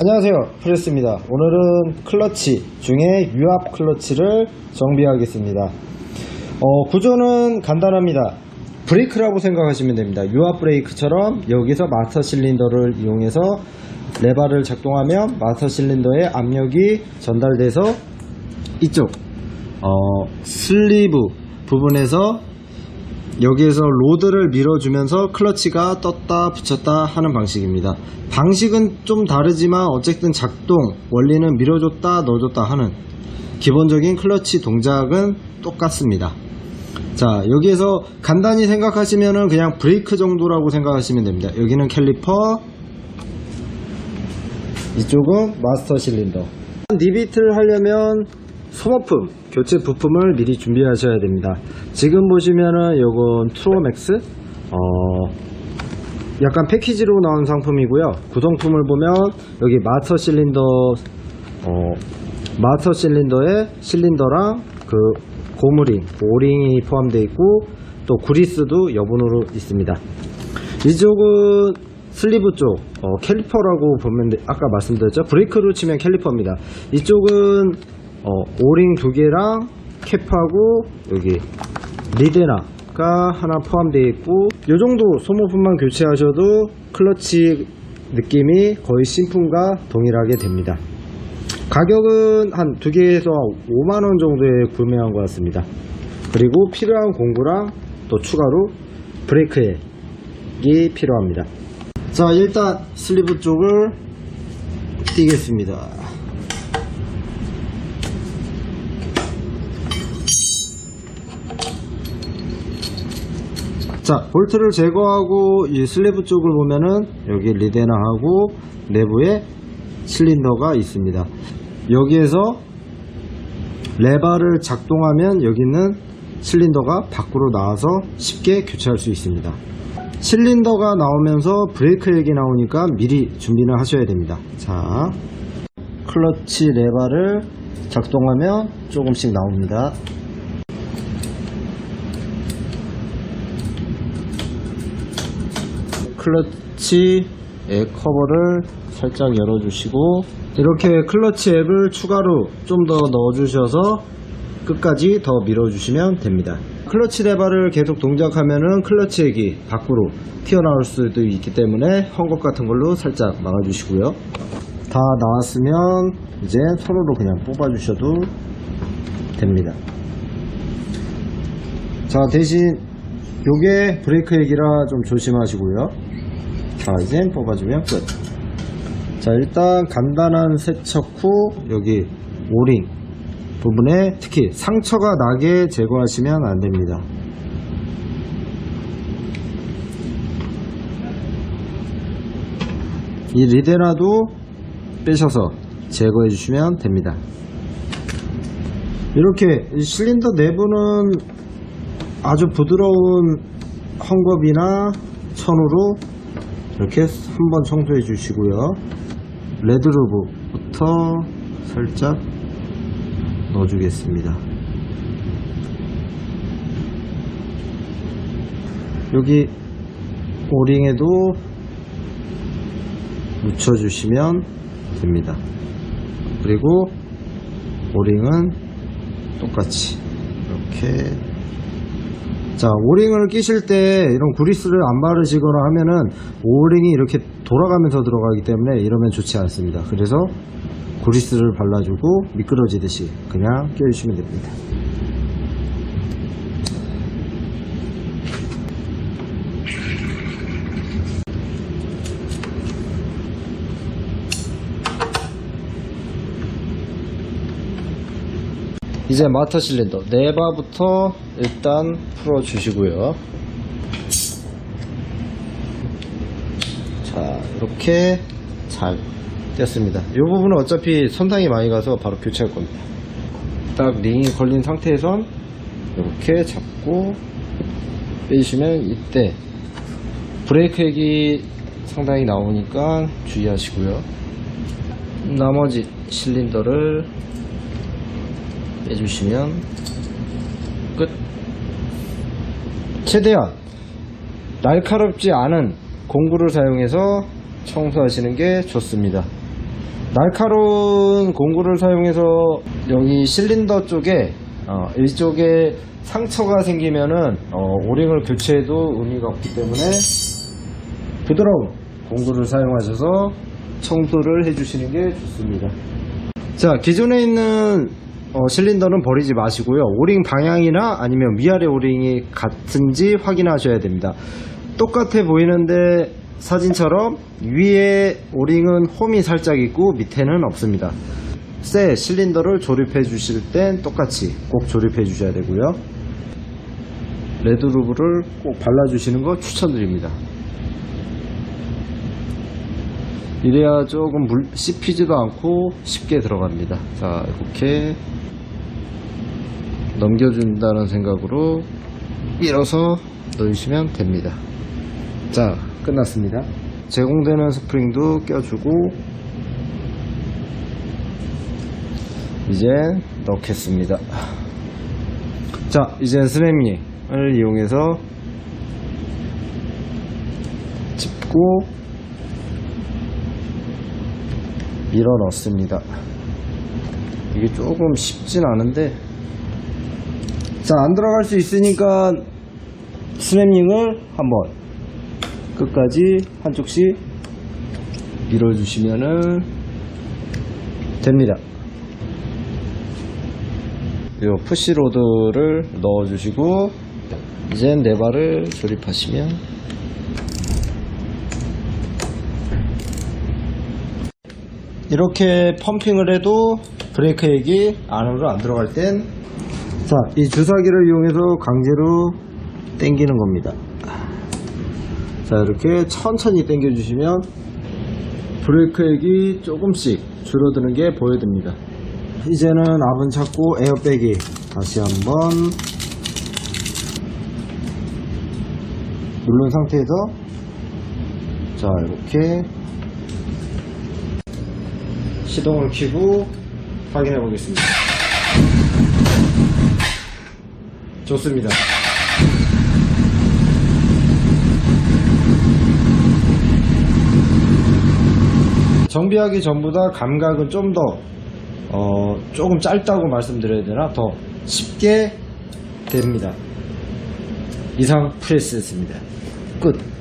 안녕하세요. 프레스입니다. 오늘은 클러치 중에 유압 클러치를 정비하겠습니다. 어, 구조는 간단합니다. 브레이크라고 생각하시면 됩니다. 유압 브레이크처럼 여기서 마스터 실린더를 이용해서 레바를 작동하면 마스터 실린더에 압력이 전달돼서 이쪽 어, 슬리브 부분에서 여기에서 로드를 밀어주면서 클러치가 떴다 붙였다 하는 방식입니다. 방식은 좀 다르지만 어쨌든 작동 원리는 밀어줬다 넣어줬다 하는 기본적인 클러치 동작은 똑같습니다. 자 여기에서 간단히 생각하시면은 그냥 브레이크 정도라고 생각하시면 됩니다. 여기는 캘리퍼 이쪽은 마스터 실린더 리비트를 하려면 소모품, 교체 부품을 미리 준비하셔야 됩니다. 지금 보시면은 요건 트로맥스 어, 약간 패키지로 나온 상품이고요. 구성품을 보면 여기 마스터 실린더 어, 마스터 실린더에 실린더랑 그 고무링, 오링이 포함되어 있고 또 구리스도 여분으로 있습니다. 이쪽은 슬리브 쪽 어, 캘리퍼라고 보면 돼- 아까 말씀드렸죠 브레이크로 치면 캘리퍼입니다 이쪽은 어, 오링 두 개랑 캡하고 여기 리데나가 하나 포함되어 있고 이 정도 소모품만 교체하셔도 클러치 느낌이 거의 신품과 동일하게 됩니다. 가격은 한 두 개에서 5만원 정도에 구매한 것 같습니다. 그리고 필요한 공구랑 또 추가로 브레이크액이 필요합니다. 자 일단 슬리브 쪽을 띄겠습니다 자 볼트를 제거하고 이 슬리브 쪽을 보면은 여기 리데나하고 내부에 실린더가 있습니다. 여기에서 레바를 작동하면 여기는 실린더가 밖으로 나와서 쉽게 교체할 수 있습니다. 실린더가 나오면서 브레이크 액이 나오니까 미리 준비를 하셔야 됩니다. 자 클러치 레바를 작동하면 조금씩 나옵니다 클러치 앱 커버를 살짝 열어주시고 이렇게 클러치 앱을 추가로 좀 더 넣어주셔서 끝까지 더 밀어주시면 됩니다. 클러치 레버를 계속 동작하면은 클러치 액이 밖으로 튀어나올 수도 있기 때문에 헝겊 같은 걸로 살짝 막아주시고요. 다 나왔으면 이제 손으로 그냥 뽑아주셔도 됩니다. 자 대신 요게 브레이크 액이라 좀 조심하시고요. 자 이제 뽑아주면 끝. 자 일단 간단한 세척 후 여기 오링 부분에 특히 상처가 나게 제거하시면 안됩니다 이 리데라도 빼셔서 제거해 주시면 됩니다 이렇게 이 실린더 내부는 아주 부드러운 헝겊이나 천으로 이렇게 한번 청소해 주시고요. 레드루브부터 살짝 넣어 주겠습니다. 여기 오링에도 묻혀 주시면 됩니다. 그리고 오링은 똑같이 이렇게 자 오링을 끼실 때 이런 구리스를 안 바르시거나 하면은 오링이 이렇게 돌아가면서 들어가기 때문에 이러면 좋지 않습니다. 그래서 구리스를 발라주고 미끄러지듯이 그냥 껴주시면 됩니다 이제 마터 실린더. 네바부터 일단 풀어 주시고요. 자 이렇게 잘 뗐습니다. 이 부분은 어차피 손상이 많이 가서 바로 교체할 겁니다. 딱 링이 걸린 상태에선 이렇게 잡고 빼주시면 이때 브레이크 액이 상당히 나오니까 주의하시고요. 나머지 실린더를 빼주시면 끝 최대한 날카롭지 않은 공구를 사용해서 청소하시는 게 좋습니다 날카로운 공구를 사용해서 여기 실린더 쪽에 어, 이쪽에 상처가 생기면은 어, 오링을 교체해도 의미가 없기 때문에 부드러운 공구를 사용하셔서 청소를 해주시는 게 좋습니다. 자 기존에 있는 어, 실린더는 버리지 마시고요. 오링 방향이나 아니면 위아래 오링이 같은지 확인하셔야 됩니다. 똑같아 보이는데 사진처럼 위에 오링은 홈이 살짝 있고 밑에는 없습니다. 새 실린더를 조립해 주실 땐 똑같이 꼭 조립해 주셔야 되고요. 레드루브를 꼭 발라주시는 거 추천드립니다. 이래야 조금 물 씹히지도 않고 쉽게 들어갑니다. 자, 이렇게 넘겨준다는 생각으로 밀어서 넣으시면 됩니다. 자, 끝났습니다. 제공되는 스프링도 껴주고 이제 넣겠습니다. 자, 이제 스냅링을 이용해서 짚고 밀어 넣습니다. 이게 조금 쉽진 않은데 자, 안 들어갈 수 있으니까 스냅링을 한번 끝까지 한쪽씩 밀어 주시면은 됩니다. 요 푸시로드를 넣어 주시고 이제 네 발을 조립하시면 이렇게 펌핑을 해도 브레이크 액이 안으로 안 들어갈 땐 자, 이 주사기를 이용해서 강제로 당기는 겁니다. 자, 이렇게 천천히 당겨 주시면 브레이크 액이 조금씩 줄어드는 게 보여집니다. 이제는 압은 찾고 에어백이 다시 한번 누른 상태에서 자, 이렇게 시동을 켜고 확인해 보겠습니다. 좋습니다. 정비하기 전보다 감각은 좀 더, 어, 조금 짧다고 말씀드려야 되나? 더 쉽게 됩니다. 이상 프레스였습니다. 끝.